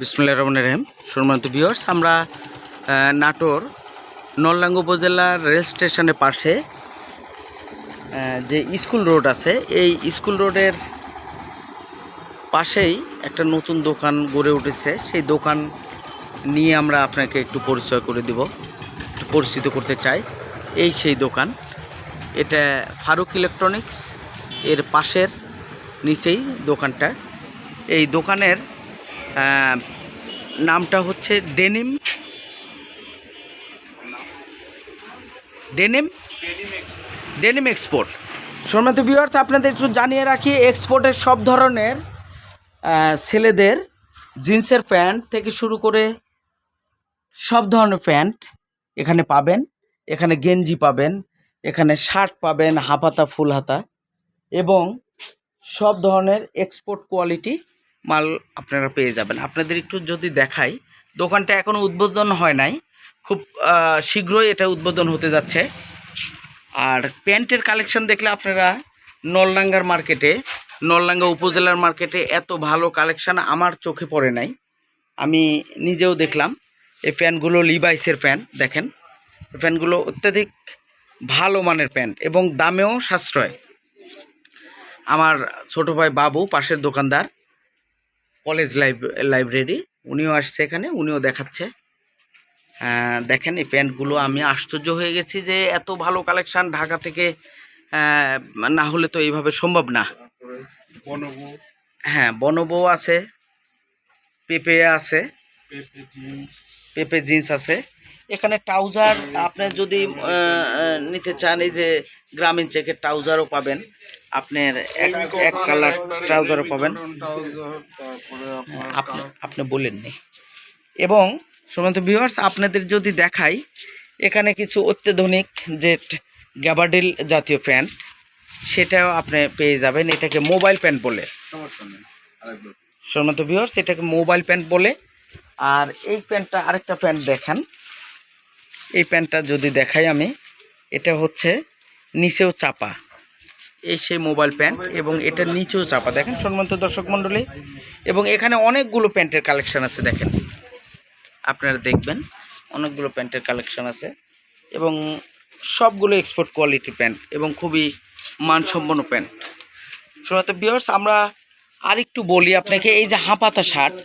বিসমুল্লাহ রহমান রহিম। সম্মানিত ভিউয়ার্স আমরা নাটোর নলডাঙ্গা উপজেলার রেল স্টেশনের পাশে যে স্কুল রোড আছে, এই স্কুল রোডের পাশেই একটা নতুন দোকান গড়ে উঠেছে। সেই দোকান নিয়ে আমরা আপনাকে একটু পরিচয় করে দিব, একটু পরিচিত করতে চাই। এই সেই দোকান। এটা ফারুক ইলেকট্রনিক্স, এর পাশের নিচেই দোকানটা। এই দোকানের নামটা হচ্ছে ডেনিম। ডেনিম? Denim export. সম্মানিত ভিউয়ার্স আপনাদের একটু জানিয়ে রাখি এক্সপোর্টের সব ধরনের ছেলেদের জিন্সের প্যান্ট থেকে শুরু করে সব ধরনের প্যান্ট এখানে পাবেন। এখানে গেঞ্জি পাবেন, এখানে শার্ট পাবেন হাফাতা ফুল হাতা এবং সব ধরনের এক্সপোর্ট কোয়ালিটি মাল আপনারা পেয়ে যাবেন। আপনাদের একটু যদি দেখাই, দোকানটা এখনও উদ্বোধন হয় নাই। খুব শীঘ্রই এটা উদ্বোধন হতে যাচ্ছে। আর প্যান্টের কালেকশন দেখলে আপনারা নলডাঙ্গার মার্কেটে, নলডাঙ্গা উপজেলার মার্কেটে এত ভালো কালেকশন আমার চোখে পড়ে নাই। আমি নিজেও দেখলাম, এই প্যান্টগুলো লিভাইসের প্যান্ট, দেখেন। প্যান্টগুলো অত্যাধিক ভালো মানের প্যান্ট এবং দামেও সাশ্রয়। আমার ছোট ভাই বাবু, পাশের দোকানদার কলেজ লাইব লাইব্রেরি। উনিও আসছে এখানে উনিও দেখাচ্ছে। দেখেন এই প্যান্টগুলো আমি আশ্চর্য হয়ে গেছি যে এত ভালো কালেকশান ঢাকা থেকে না হলে তো এইভাবে সম্ভব না। হ্যাঁ বনবো আছে পেঁপে আছে পেঁপে জিন্স আছে। এখানে ট্রাউজার আপনি যদি নিতে চান, এই যে গ্রামীণ চেকের ট্রাউজারও পাবেন। আপনার এক কালার ট্রাউজারও পাবেন। আপনি আপনি বলেননি। এবং সমন্ত ভিউয়ার্স, আপনাদের যদি দেখাই, এখানে কিছু অত্যাধুনিক যে গ্যাবার্ডিল জাতীয় প্যান্ট সেটাও আপনি পেয়ে যাবেন। এটাকে মোবাইল প্যান্ট বলে। সমন্ত ভিউয়ার্স, এটাকে মোবাইল প্যান্ট বলে। আর এই প্যান্টটা আরেকটা প্যান্ট দেখান। এই প্যান্টটা যদি দেখাই আমি, এটা হচ্ছে নিচেও চাপা। এই সেই মোবাইল প্যান্ট এবং এটা নিচেও চাপা। দেখেন সম্মানিত দর্শক মণ্ডলী, এবং এখানে অনেকগুলো প্যান্টের কালেকশান আছে, দেখেন। আপনারা দেখবেন, অনেকগুলো প্যান্টের কালেকশান আছে, এবং সবগুলো এক্সপোর্ট কোয়ালিটি প্যান্ট এবং খুবই মানসম্পন্ন প্যান্ট। শোনাতে বিয়ার্স আমরা আরেকটু বলি আপনাকে, এই যে হাঁপাতা শার্ট,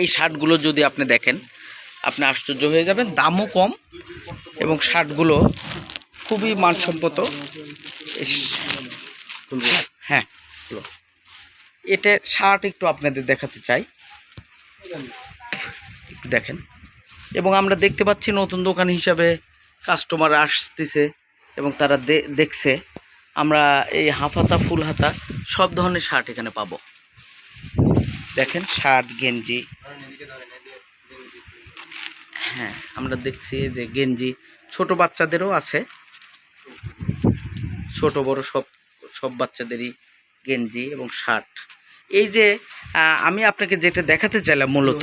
এই শার্টগুলো যদি আপনি দেখেন আপনি আশ্চর্য হয়ে যাবেন, দামও কম এবং শার্টগুলো খুবই মানসম্মত। হ্যাঁ। এটা শার্ট একটু আপনাদের দেখাতে চাই। একটু দেখেন। এবং আমরা দেখতে পাচ্ছি নতুন দোকান হিসাবে কাস্টমার আসতেছে এবং তারা দেখছে। আমরা এই হাফাতা ফুল হাতা সব ধরনের শার্ট এখানে পাবো। দেখেন, শার্ট, গেঞ্জি হ্যাঁ আমরা দেখছি যে গেঞ্জি ছোট বাচ্চাদেরও আছে। ছোট, বড় সব সব বাচ্চাদেরই গেঞ্জি এবং শার্ট। এই যে আমি আপনাকে যেটা দেখাতে চাইলাম মূলত,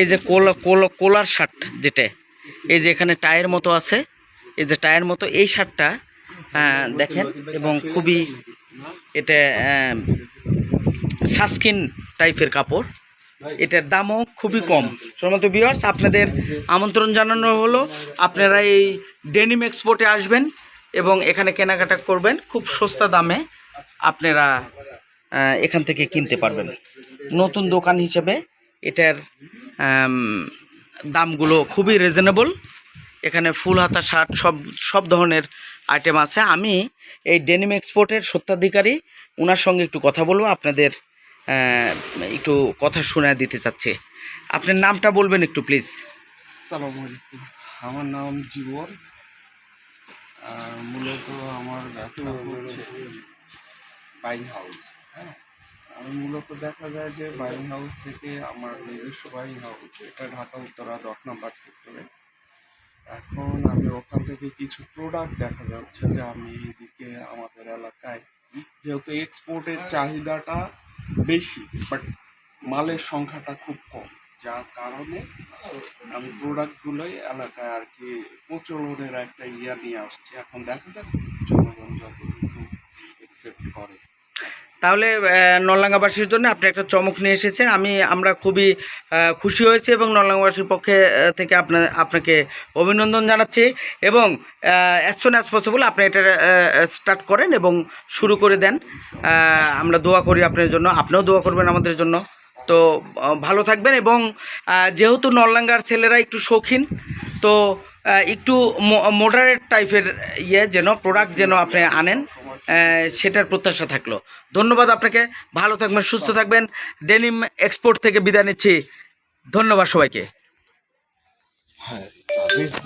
এই যে কোলা কোলা, কোলার শার্ট যেটা, এই যে এখানে টায়ের মতো আছে, এই যে টায়ের মতো, এই শার্টটা দেখেন, এবং খুবই এটা সাস্কিন টাইপের কাপড়। এটার দামও খুবই কম। সমস্ত বিয়ার্স আপনাদের আমন্ত্রণ জানানো হলো, আপনারা এই ডেনিম এক্সপোর্টে আসবেন এবং এখানে কেনাকাটা করবেন, খুব সস্তা দামে আপনারা এখান থেকে কিনতে পারবেন। নতুন দোকান হিসেবে এটার দামগুলো খুবই রিজনেবল এখানে ফুল হাতা, শার্ট, সব সব ধরনের আইটেম আছে। আমি এই ডেনিম এক্সপোর্টের সত্ত্বাধিকারী ওনার সঙ্গে একটু কথা বলব, আপনাদের একটু কথা শোনা দিতে চাচ্ছি। আপনার নামটা বলবেন একটু প্লিজ সালাম আমার নাম জীবন। মূলত আমার বাইং হাউস হ্যাঁ? আমি মূলত দেখা যায় যে বাইং হাউস থেকে আমার নিজস্ব বাইং হাউস এটা ঢাকা উত্তরা দশ নম্বর সেক্টরে এখন আমি ওখান থেকে কিছু প্রোডাক্ট দেখা যাচ্ছে যে আমি এদিকে আমাদের এলাকায়, যেহেতু এক্সপোর্টের চাহিদাটা বেশি বাট মালের সংখ্যাটা খুব কম। যার কারণে আমি প্রোডাক্টগুলোই এলাকায় আর কি প্রচলনের একটা ইয়া নিয়ে আসছে। এখন দেখা যাক জনগণ যতটুকু একসেপ্ট করে। তাহলে আহ, নলডাঙ্গাবাসীর জন্য আপনি একটা চমক নিয়ে এসেছেন। আমি আমরা খুবই খুশি হয়েছি এবং নলডাঙ্গাবাসীর পক্ষে থেকে আপনার আপনাকে অভিনন্দন জানাচ্ছি এবং অ্যাজ সুন অ্যাজ পসিবল আপনি এটা স্টার্ট করেন এবং শুরু করে দেন। আমরা দোয়া করি আপনার জন্য আপনিও দোয়া করবেন আমাদের জন্য। তো ভালো থাকবেন এবং যেহেতু নলডাঙ্গার ছেলেরা একটু শৌখিন তো একটু মডারেট টাইপের ইয়ে যেন প্রোডাক্ট যেন আপনি আনেন। সেটার প্রত্যাশা থাকল। ধন্যবাদ আপনাকে। ভালো থাকবেন, সুস্থ থাকবেন। ডেনিম এক্সপোর্ট থেকে বিদায় নিচ্ছি। ধন্যবাদ সবাইকে। হ্যাঁ